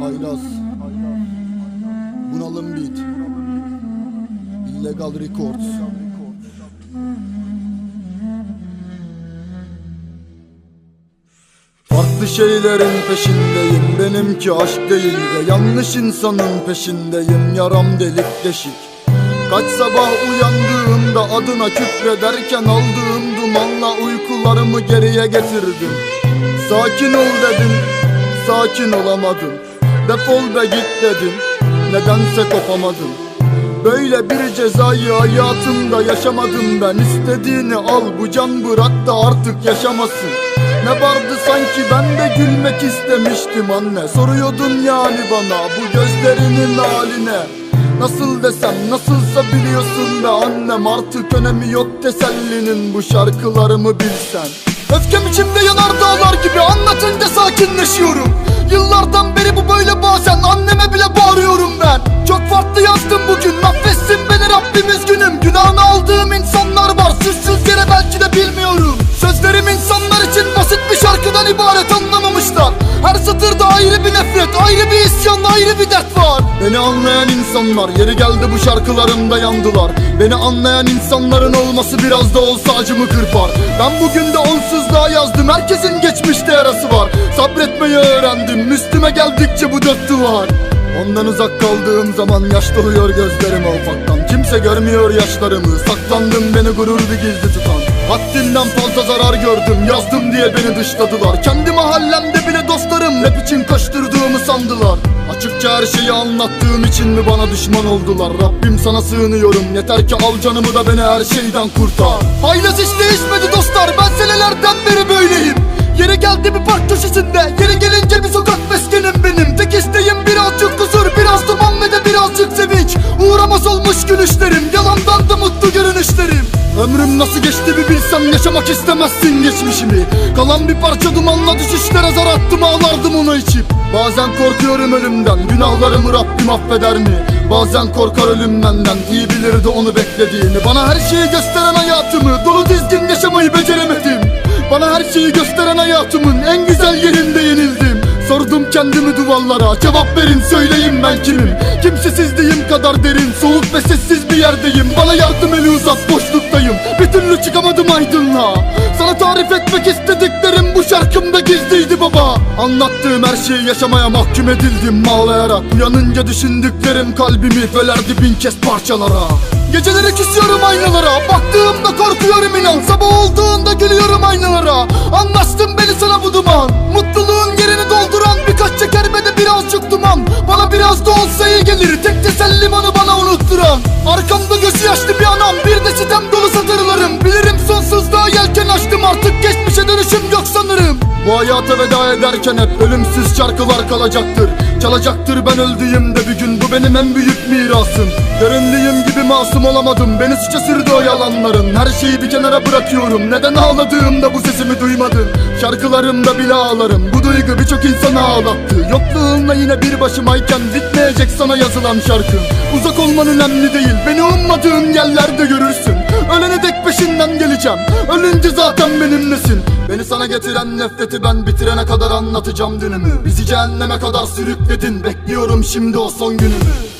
Haylaz Bunalım Beat. Illegal Records. Farklı şeylerin peşindeyim. Benimki aşk değil ve yanlış insanın peşindeyim. Yaram delik deşik. Kaç sabah uyandığımda adına küfrederken aldığım dumanla uykularımı geriye getirdim. Sakin ol dedim, sakin olamadım. Defol be git dedim, nedense kopamadım Böyle bir cezayı hayatımda yaşamadım ben. İstediğini al bu can bırak da artık yaşamasın. Ne vardı sanki ben de gülmek istemiştim anne. Soruyordun yani bana bu gözlerinin haline. Nasıl desem nasılsa biliyorsun be annem. Artık önemi yok tesellinin bu şarkılarımı bilsen. Öfkem içimde yanar dağlar gibi anlatınca sakinleşiyorum. Yıllardan beri bu böyle dert var. Beni anlayan insanlar yeri geldi bu şarkılarımda yandılar. Beni anlayan insanların olması biraz da olsa acımı kırpar. Ben bugün de onsuzluğa yazdım herkesin geçmişte yarası var. Sabretmeyi öğrendim üstüme geldikçe bu dört duvar Ondan uzak kaldığım zaman yaş doluyor gözlerime ufaktan. Kimse görmüyor yaşlarımı Saklandım beni gururdu gizli tutan. Haddinden fazla zarar gördüm Yazdım diye beni dışladılar. Kendi mahallemde Rap için koşturduğumu sandılar. Açıkça her şeyi anlattığım için mi bana düşman oldular? Rabbim sana sığınıyorum. Yeter ki al canımı da beni her şeyden kurtar. Haylaz hiç değişmedi dostlar. Ben senelerden beri böyleyim. Yeri geldi bir park köşesinde. Yeri gelince bir sokak meskenim benim. Tek isteğim birazcık huzur Biraz duman ve de birazcık sevinç. Uğramaz olmuş gülüşlerim Yalandan da mutlu görünüşlerim. Ömrüm nasıl geçti bir bilsem Yaşamak istemezsin geçmişimi. Kalan bir parça dumanla düşüşlere zar attım Ağlardım ona içip. Bazen korkuyorum ölümden Günahlarımı Rabbim affeder mi? Bazen korkar ölüm benden İyi bilirdi onu beklediğini Bana her şeyi gösteren hayatımı Dolu dizgin yaşamayı beceremedim. Bana her şeyi gösteren hayatımın en güzel yerinde yenildim kendimi duvarlara. Cevap verin söyleyin ben kimim? Kimsesizliğim kadar derin Soğuk ve sessiz bir yerdeyim. Bana yardım eli uzat boşluktayım. Bir türlü çıkamadım aydınlığa. Sana tarif etmek istediklerim Bu şarkımda gizliydi baba. Anlattığım her şeyi yaşamaya mahkum edildim Ağlayarak. Uyanınca düşündüklerim kalbimi Bölerdi bin kez parçalara. Geceleri küsüyorum aynalara Baktığımda korkuyorum inan. Sabah olduğunda gülüyorum aynalara. Anlaştım beni sana bu duman. Mutluluğun birazcık duman. Bana biraz da olsa iyi gelir. Tek tesellim onu bana unutturan. Arkamda gözü yaşlı bir anam. Bir de sitem dolu satırlarım. Bilirim sonsuzluğa yelken açtım. Artık geçmişe dönüşüm yok sanırım. Bu hayata veda ederken hep Ölümsüz şarkılar kalacaktır. Çalacaktır ben öldüğümde bir gün. Bu benim en büyük mirasım. Göründüğüm gibi masum olamadım. Beni suça sürdü o yalanların. Her şeyi bir kenara bırakıyorum. Neden ağladığımda bu sesimi duymadın? Şarkılarımda bile ağlarım. Bu duygu birçok insanı ağlattı. Yokluğunla yine bir başımayken Bitmeyecek sana yazılan şarkım Uzak olman önemli değil Beni ummadığın yerlerde görürsün. Ölene dek peşinden geleceğim. Ölünce zaten benimlesin. Beni sana getiren nefreti ben bitirene kadar anlatacağım dünümü. Bizi cehenneme kadar sürükledin. Bekliyorum şimdi o son günümü